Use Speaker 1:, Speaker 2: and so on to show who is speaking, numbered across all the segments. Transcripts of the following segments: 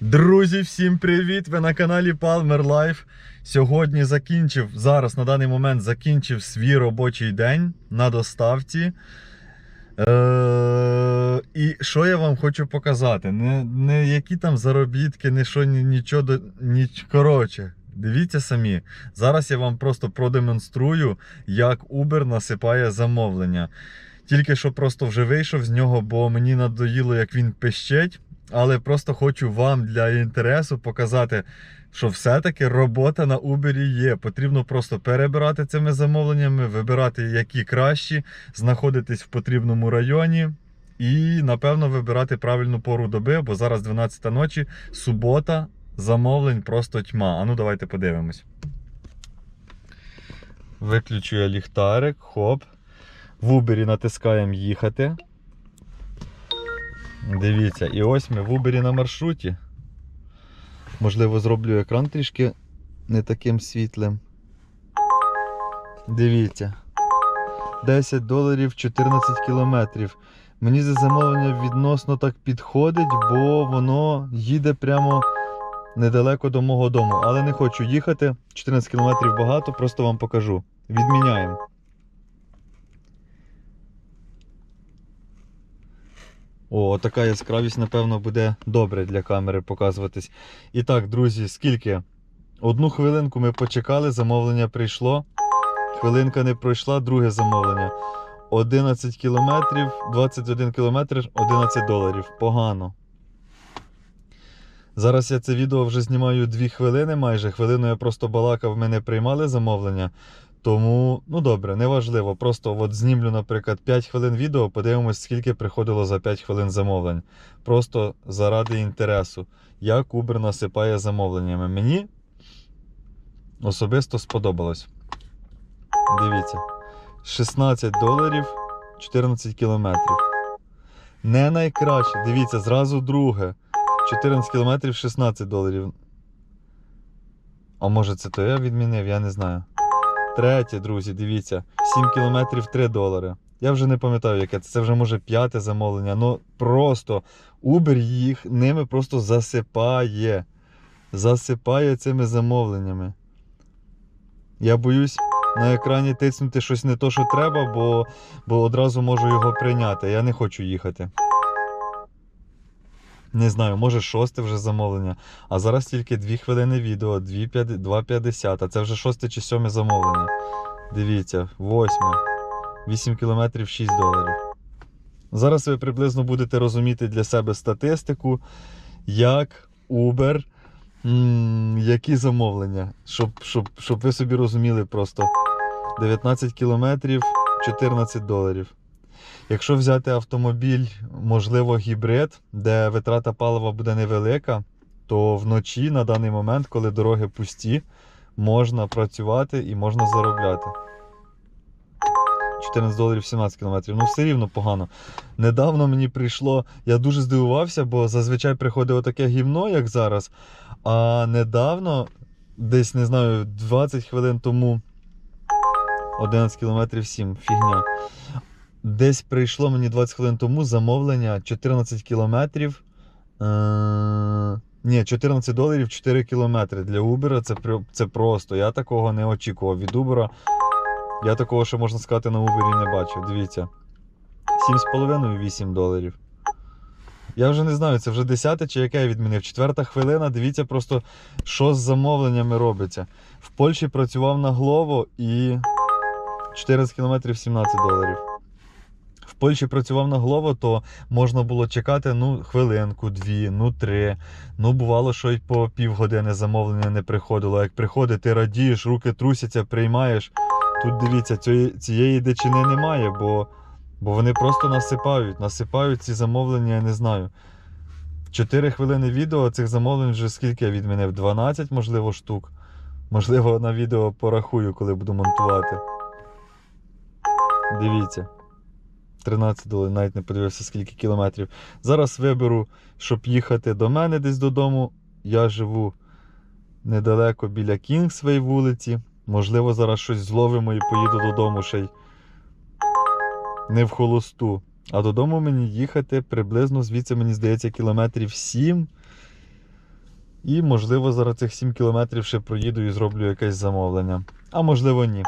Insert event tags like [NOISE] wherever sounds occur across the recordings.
Speaker 1: Друзі, всім привіт! Ви на каналі Palmer Life. Сьогодні закінчив, зараз на даний момент закінчив свій робочий день на доставці. Е- і що я вам хочу показати? Не, не які там заробітки, не що, ні, нічого. Ніч... Коротше, дивіться самі. Зараз я вам просто продемонструю, як Uber насипає замовлення. Тільки що просто вже вийшов з нього, бо мені надоїло, як він пищить. Але просто хочу вам для інтересу показати, що все-таки робота на Uber є. Потрібно просто перебирати цими замовленнями, вибирати які кращі, знаходитись в потрібному районі. І, напевно, вибирати правильну пору доби, бо зараз 12 ночі, субота, замовлень просто тьма. А ну давайте подивимось. Виключу я ліхтарик, хоп. В Uber натискаємо їхати. Дивіться, і ось ми в Uber на маршруті. Можливо, зроблю екран трішки не таким світлим. Дивіться. 10 доларів 14 кілометрів. Мені за замовлення відносно так підходить, бо воно їде прямо недалеко до мого дому. Але не хочу їхати. 14 кілометрів багато, просто вам покажу. Відміняємо. О, така яскравість, напевно, буде добре для камери показуватись. І так, друзі, скільки? Одну хвилинку ми почекали, замовлення прийшло. Хвилинка не пройшла, друге замовлення. 11 кілометрів, 21 кілометр, 11 доларів. Погано. Зараз я це відео вже знімаю 2 хвилини майже. Хвилину я просто балакав, ми не приймали замовлення. Тому, ну добре, неважливо. Просто от знімлю, наприклад, 5 хвилин відео, подивимось, скільки приходило за 5 хвилин замовлень. Просто заради інтересу, як Uber насипає замовленнями. Мені особисто сподобалось. Дивіться, 16 доларів 14 кілометрів. Не найкраще. Дивіться, зразу друге. 14 кілометрів 16 доларів. А може це то я відмінив, я не знаю. Третє, друзі, дивіться, 7 кілометрів 3 долари. Я вже не пам'ятаю, яке це. Це вже може п'яте замовлення. Ну просто Uber їх ними просто засипає. Засипає цими замовленнями. Я боюсь на екрані тиснути щось не то, що треба, бо, бо одразу можу його прийняти. Я не хочу їхати. Не знаю, може шосте вже замовлення. А зараз тільки 2 хвилини відео, 2,50, а це вже шосте чи сьоме замовлення. Дивіться, восьме. 8 кілометрів 6 доларів. Зараз ви приблизно будете розуміти для себе статистику, як Uber, які замовлення, щоб, щоб, щоб ви собі розуміли просто 19 кілометрів 14 доларів. Якщо взяти автомобіль, можливо, гібрид, де витрата палива буде невелика, то вночі на даний момент, коли дороги пусті, можна працювати і можна заробляти. 14 доларів 17 кілометрів. Ну, все рівно погано. Недавно мені прийшло, я дуже здивувався, бо зазвичай приходить таке гівно, як зараз. А недавно, десь не знаю, 20 хвилин тому 11 кілометрів 7, фігня. Десь прийшло мені 20 хвилин тому замовлення 14 кілометрів. Е... Ні, 14 доларів 4 кілометри. Для Uber це, це просто. Я такого не очікував. Від Uber я такого, що можна сказати, на Uber не бачив. Дивіться. 7,5-8 доларів. Я вже не знаю, це вже 10 чи яке я відмінив. Четверта хвилина. Дивіться просто, що з замовленнями робиться. В Польщі працював на Глово і 14 кілометрів 17 доларів. Польщі працював на Глово, то можна було чекати ну, хвилинку, дві, ну три. Ну, бувало, що й по півгодини замовлення не приходило. Як приходить, ти радієш, руки трусяться, приймаєш. Тут дивіться, цієї, дичини немає, бо, бо вони просто насипають. Насипають ці замовлення, я не знаю. 4 хвилини відео цих замовлень вже скільки я відмінив? 12, можливо, штук. Можливо, на відео порахую, коли буду монтувати. Дивіться. 13 доларів, навіть не подивився, скільки кілометрів. Зараз виберу, щоб їхати до мене десь додому. Я живу недалеко біля Кінгсвей вулиці. Можливо, зараз щось зловимо і поїду додому ще й не в холосту. А додому мені їхати приблизно звідси, мені здається, кілометрів 7. І, можливо, зараз цих 7 кілометрів ще проїду і зроблю якесь замовлення. А можливо, ні.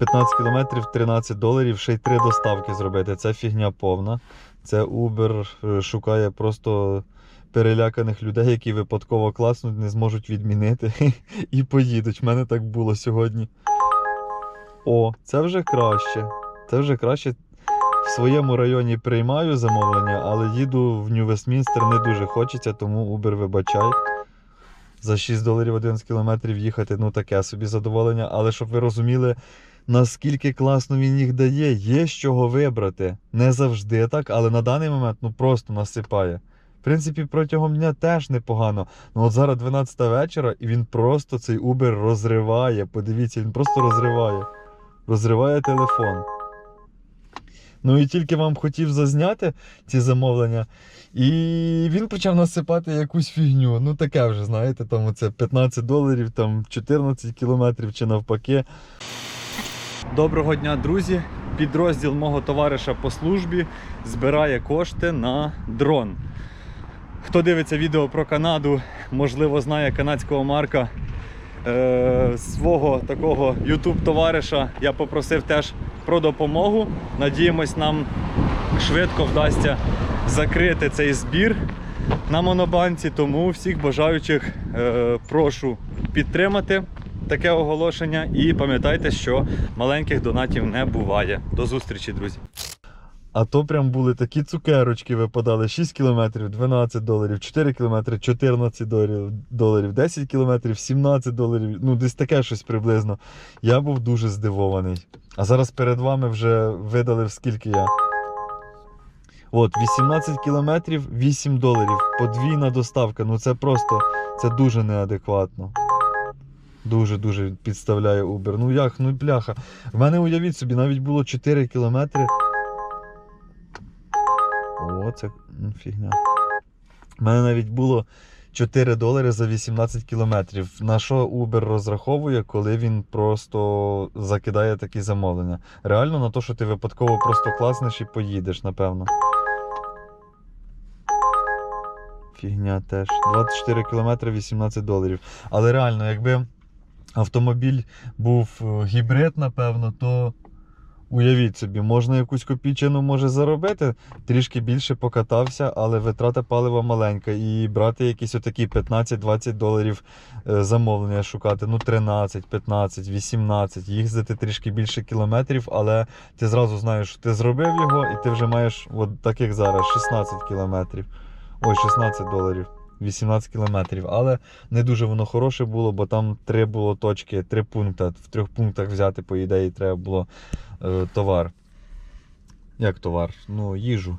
Speaker 1: 15 кілометрів 13 доларів, ще й 3 доставки зробити. Це фігня повна. Це Uber е, шукає просто переляканих людей, які випадково класнуть, не зможуть відмінити [LAUGHS] і поїдуть. У мене так було сьогодні. О, це вже краще. Це вже краще. В своєму районі приймаю замовлення, але їду в Нью-Вестмінстер не дуже хочеться, тому Uber вибачай. За 6 доларів 11 кілометрів їхати, ну таке собі задоволення. Але щоб ви розуміли, наскільки класно він їх дає, є з чого вибрати. Не завжди так, але на даний момент ну просто насипає. В принципі, протягом дня теж непогано. Ну от зараз 12 вечора, і він просто цей Uber розриває. Подивіться, він просто розриває. Розриває телефон. Ну і тільки вам хотів зазняти ці замовлення, і він почав насипати якусь фігню. Ну таке вже, знаєте, там оце 15 доларів, там 14 кілометрів чи навпаки. Доброго дня, друзі! Підрозділ мого товариша по службі збирає кошти на дрон. Хто дивиться відео про Канаду, можливо, знає канадського марка е, свого такого YouTube товариша. Я попросив теж про допомогу. Надіємось, нам швидко вдасться закрити цей збір на монобанці. Тому всіх бажаючих е, прошу підтримати таке оголошення. І пам'ятайте, що маленьких донатів не буває. До зустрічі, друзі. А то прям були такі цукерочки випадали: 6 кілометрів 12 доларів, 4 кілометри 14 доларів, доларів, 10 кілометрів 17 доларів. Ну, десь таке щось приблизно. Я був дуже здивований. А зараз перед вами вже видали скільки я. От, 18 кілометрів 8 доларів. Подвійна доставка. Ну це просто це дуже неадекватно. Дуже-дуже підставляє Uber. Ну як, ну бляха. В мене уявіть собі, навіть було 4 кілометри. О, це фігня. У мене навіть було 4 долари за 18 кілометрів. На що Uber розраховує, коли він просто закидає такі замовлення? Реально на те, що ти випадково просто класнеш і поїдеш, напевно. Фігня теж. 24 кілометри 18 доларів. Але реально, якби автомобіль був е, гібрид, напевно, то уявіть собі, можна якусь копійчину може заробити, трішки більше покатався, але витрата палива маленька. І брати якісь отакі 15-20 доларів е, замовлення шукати. Ну, 13, 15, 18, їздити трішки більше кілометрів, але ти зразу знаєш, що ти зробив його, і ти вже маєш, от так як зараз, 16 кілометрів. Ой, 16 доларів. 18 кілометрів, але не дуже воно хороше було, бо там три було точки, три пункти. В трьох пунктах взяти, по ідеї, треба було е, товар. Як товар? Ну, їжу.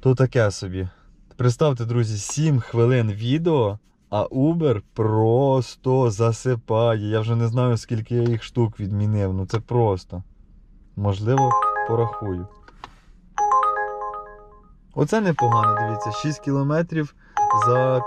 Speaker 1: То таке собі. Представте, друзі, 7 хвилин відео, а Uber просто засипає. Я вже не знаю, скільки я їх штук відмінив. Ну це просто. Можливо, порахую. Оце непогано, дивіться, 6 кілометрів за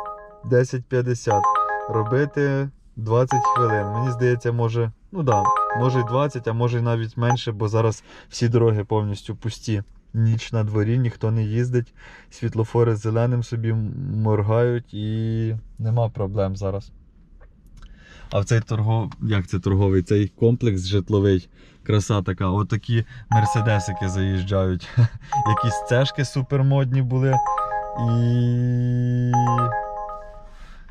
Speaker 1: 10.50. Робити 20 хвилин. Мені здається, може, ну да, може і 20, а може і навіть менше, бо зараз всі дороги повністю пусті. Ніч на дворі, ніхто не їздить, світлофори зеленим собі моргають і нема проблем зараз. А в цей торгов... як це торговий, цей комплекс житловий, краса така, отакі мерседесики заїжджають. [LAUGHS] Якісь цешки супермодні були. І.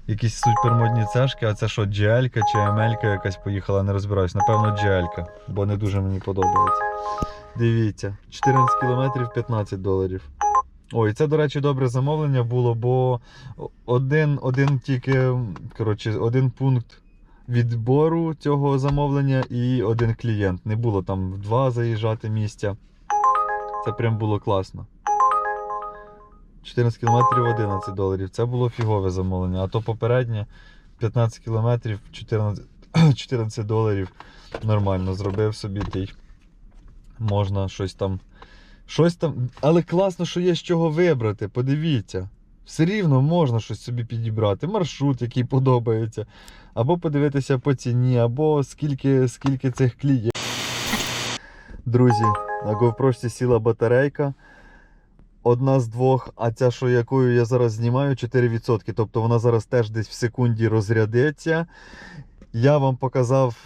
Speaker 1: Якісь супермодні цешки, а це що, GL чи ML якась поїхала, не розбираюсь. Напевно, GL, бо не дуже мені подобається. Дивіться, 14 кілометрів 15 доларів. Ой, це, до речі, добре замовлення було, бо один, один тільки, коротше, один пункт відбору цього замовлення і один клієнт. Не було там в два заїжджати місця. Це прям було класно. 14 кілометрів 11 доларів. Це було фігове замовлення. А то попереднє 15 кілометрів 14, 14 [CLEARS THROAT] доларів. Нормально зробив собі ти. Можна щось там. Щось там. Але класно, що є з чого вибрати. Подивіться. Все рівно можна щось собі підібрати. Маршрут, який подобається. Або подивитися по ціні, або скільки, скільки цих клієнтів. Друзі, на GoPro сіла батарейка. Одна з двох, а ця, що якою я зараз знімаю, 4%. Тобто вона зараз теж десь в секунді розрядиться. Я вам показав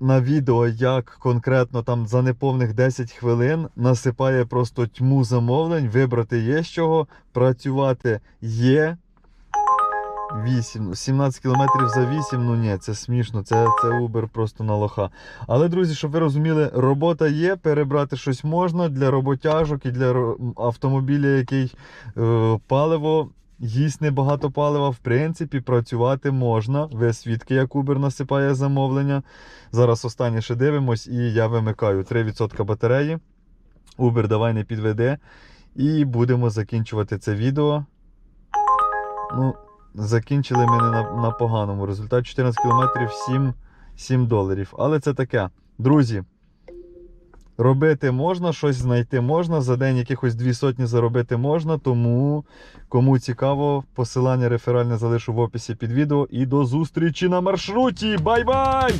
Speaker 1: на відео, як конкретно там за неповних 10 хвилин насипає просто тьму замовлень. Вибрати є з чого, працювати є. 8, 17 кілометрів за 8, ну ні, це смішно, це, це Uber просто на лоха. Але, друзі, щоб ви розуміли, робота є, перебрати щось можна для роботяжок і для автомобіля, який е, паливо. Їсть небагато палива, в принципі, працювати можна. Ви свідки, як Uber насипає замовлення. Зараз останнє ще дивимось, і я вимикаю 3% батареї. Uber давай не підведе. І будемо закінчувати це відео. Ну, закінчили ми не на, на поганому. Результат 14 км 7, 7 доларів. Але це таке. Друзі, робити можна, щось знайти можна. За день якихось дві сотні заробити можна. Тому, кому цікаво, посилання реферальне залишу в описі під відео. І до зустрічі на маршруті. Бай-бай!